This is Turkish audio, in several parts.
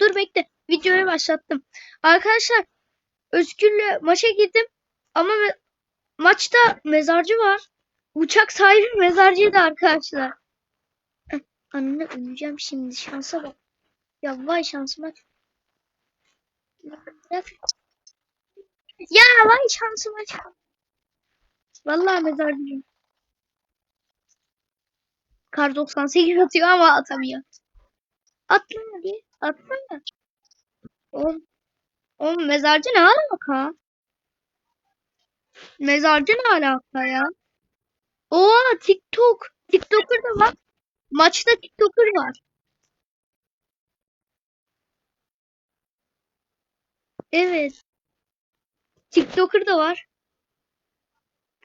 Dur bekle. Videoyu başlattım. Arkadaşlar Özgür'le maça girdim. Ama me- maçta mezarcı var. Uçak sahibi mezarcıydı arkadaşlar. Anne öleceğim şimdi. Şansa bak. Ya vay şansıma. Ya vay şansıma. Vallahi mezarcıyım. Kar 98 atıyor ama atamıyor. Atma hadi. Atma. Oğlum, oğlum mezarcı ne alaka? Mezarcı ne alaka ya? Oha TikTok. TikToker da var. Maçta TikToker var. Evet. TikToker da var.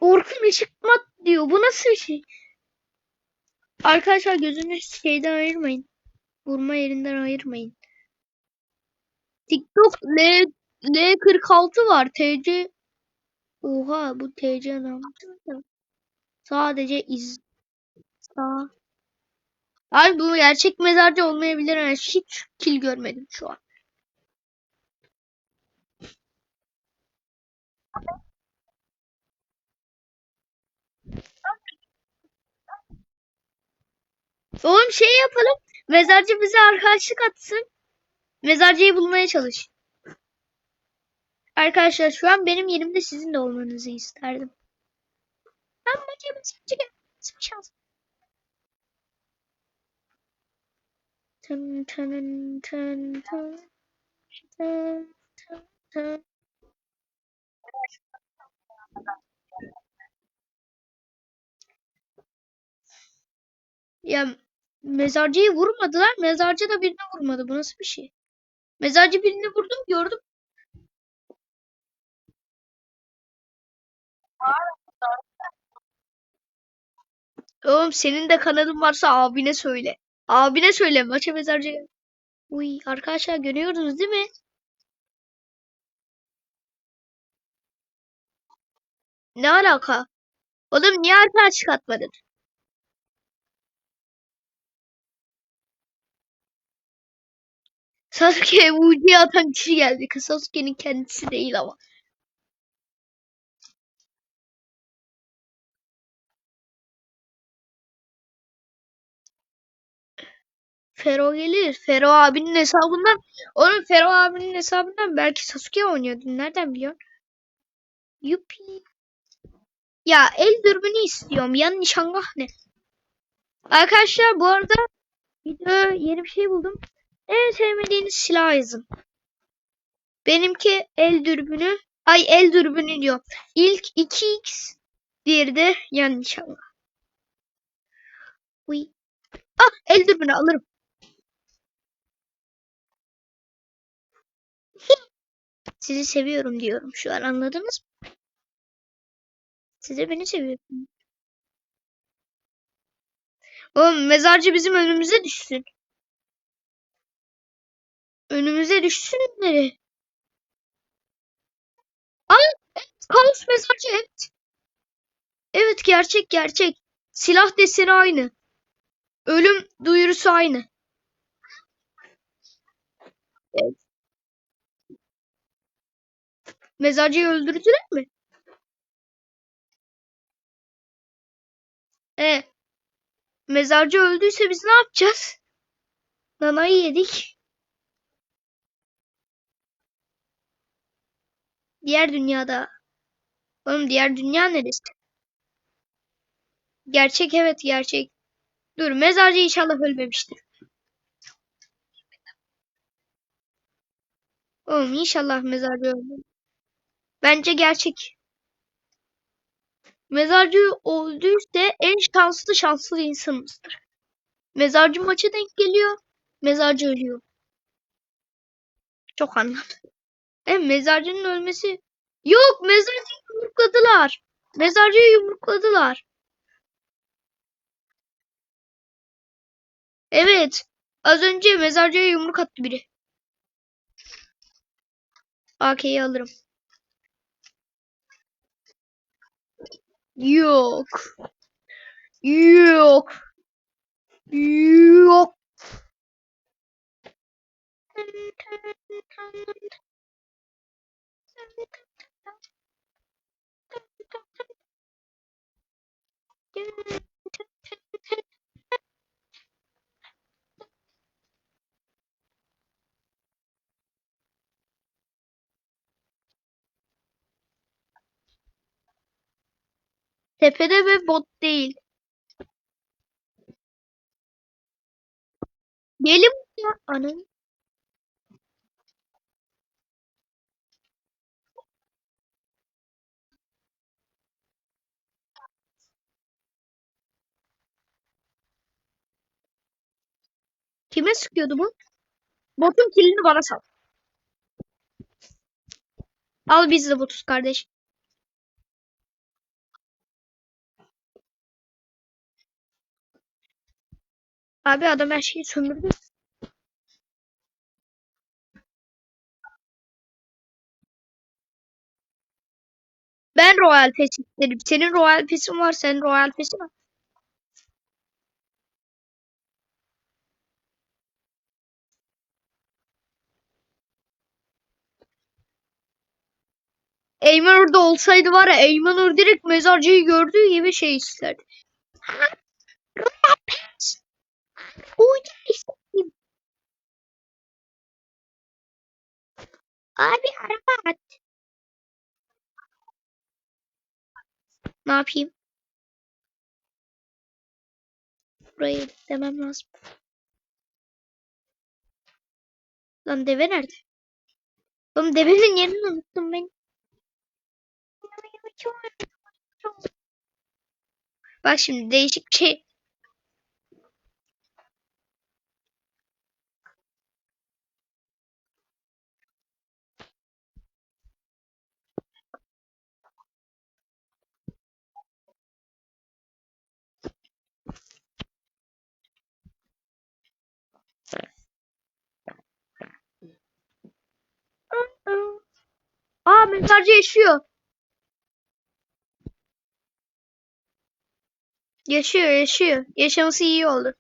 Orkun Işıkmat diyor. Bu nasıl bir şey? Arkadaşlar gözünü şeyden ayırmayın. Vurma yerinden ayırmayın. TikTok L L46 var. TC Oha bu TC adam. Sadece iz sağ. Abi bu gerçek mezarcı olmayabilir. Yani hiç kill görmedim şu an. Oğlum şey yapalım. Mezarcı bize arkadaşlık atsın. Mezarcıyı bulmaya çalış. Arkadaşlar şu an benim yerimde sizin de olmanızı isterdim. Maça mezarcı gelmesi bir şans. Tın. Ya mezarcıyı vurmadılar. Mezarcı da birini vurmadı. Bu nasıl bir şey? Mezarcı birini vurdum gördüm. Oğlum senin de kanalın varsa abine söyle. Abine söyle maça mezarcı. Uy arkadaşlar görüyorsunuz değil mi? Ne alaka? Oğlum niye arkadaşlık atmadın? Sasuke Uji'ye atan kişi geldi. Sasuke'nin kendisi değil ama. Fero gelir. Fero abinin hesabından. Oğlum Fero abinin hesabından belki Sasuke oynuyordu. Nereden biliyorsun? Yupi. Ya el dürbünü istiyorum. Yan nişangah ne? Arkadaşlar bu arada video yeni bir şey buldum. En sevmediğiniz silah yazın. Benimki el dürbünü. Ay el dürbünü diyor. İlk 2x. Diğeri de yan nişangah. Uy. Ah el dürbünü alırım. Sizi seviyorum diyorum şu an anladınız mı? Siz de beni seviyorsunuz. Oğlum mezarcı bizim önümüze düşsün. Önümüze düşsün nereye? Ay kaos mezarcı evet. Evet gerçek gerçek. Silah deseni aynı. Ölüm duyurusu aynı. Evet. Mezarcıyı öldürdüler mi? E, mezarcı öldüyse biz ne yapacağız? Nanayı yedik. Diğer dünyada. Oğlum diğer dünya neresi? Gerçek evet gerçek. Dur mezarcı inşallah ölmemiştir. Oğlum inşallah mezarcı ölmemiş. Bence gerçek. Mezarcı öldüyse en şanslı şanslı insanımızdır. Mezarcı maça denk geliyor. Mezarcı ölüyor. Çok anladım. E mezarcının ölmesi. Yok mezarcıyı yumrukladılar. Mezarcıyı yumrukladılar. Evet. Az önce mezarcıya yumruk attı biri. AK'yi alırım. Yok. Yok. Yok. Tepede ve bot değil. Gelin ya anam. Kime sıkıyordu bu? Botun kilini bana sal. Al biz de botuz kardeş. Abi adam her şeyi sömürdü. Ben Royal Pass isterim. Senin Royal Pass'in var. Senin Royal Pass'in var. Eymen orada olsaydı var ya Eymen orada direkt mezarcıyı gördüğü gibi şey isterdi. Abi araba at. Ne yapayım? Burayı demem lazım. Lan deve nerede? Oğlum devenin yerini unuttum ben. Bak şimdi değişik bir şey. Aa mezarcı yaşıyor. Yaşıyor yaşıyor. Yaşaması iyi oldu.